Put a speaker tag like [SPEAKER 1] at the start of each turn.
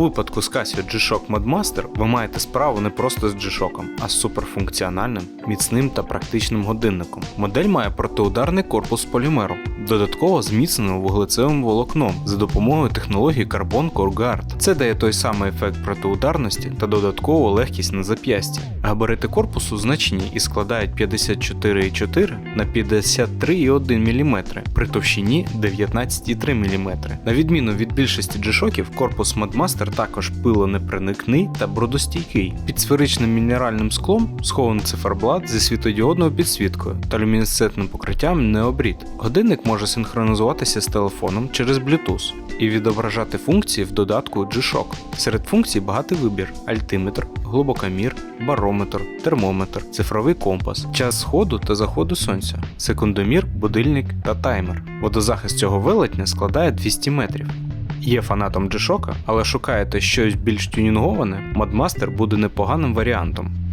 [SPEAKER 1] випадку з Casio G-Shock Modmaster ви маєте справу не просто з G-Shock, а з суперфункціональним, міцним та практичним годинником. Модель має протиударний корпус полімеру, додатково зміцненим вуглецевим волокном за допомогою технології Carbon Core Guard. Це дає той самий ефект протиударності та додаткову легкість на зап'ясті. Габарити корпусу значні і складають 54,4 на 53,1 мм при товщині 19,3 мм. На відміну від більшості G-Shockів, корпус Modmaster також пилонепроникний та брудостійкий. Під сферичним мінеральним склом схований циферблат зі світодіодною підсвіткою та люмінесцентним покриттям необрід. Годинник може синхронізуватися з телефоном через Bluetooth і відображати функції в додатку G-Shock. Серед функцій багатий вибір: альтиметр, глибокомір, барометр, термометр, цифровий компас, час сходу та заходу сонця, секундомір, будильник та таймер. Водозахист цього велетня складає 200 метрів. Є фанатом G-Shock, але шукаєте щось більш тюнінговане, Madmaster буде непоганим варіантом.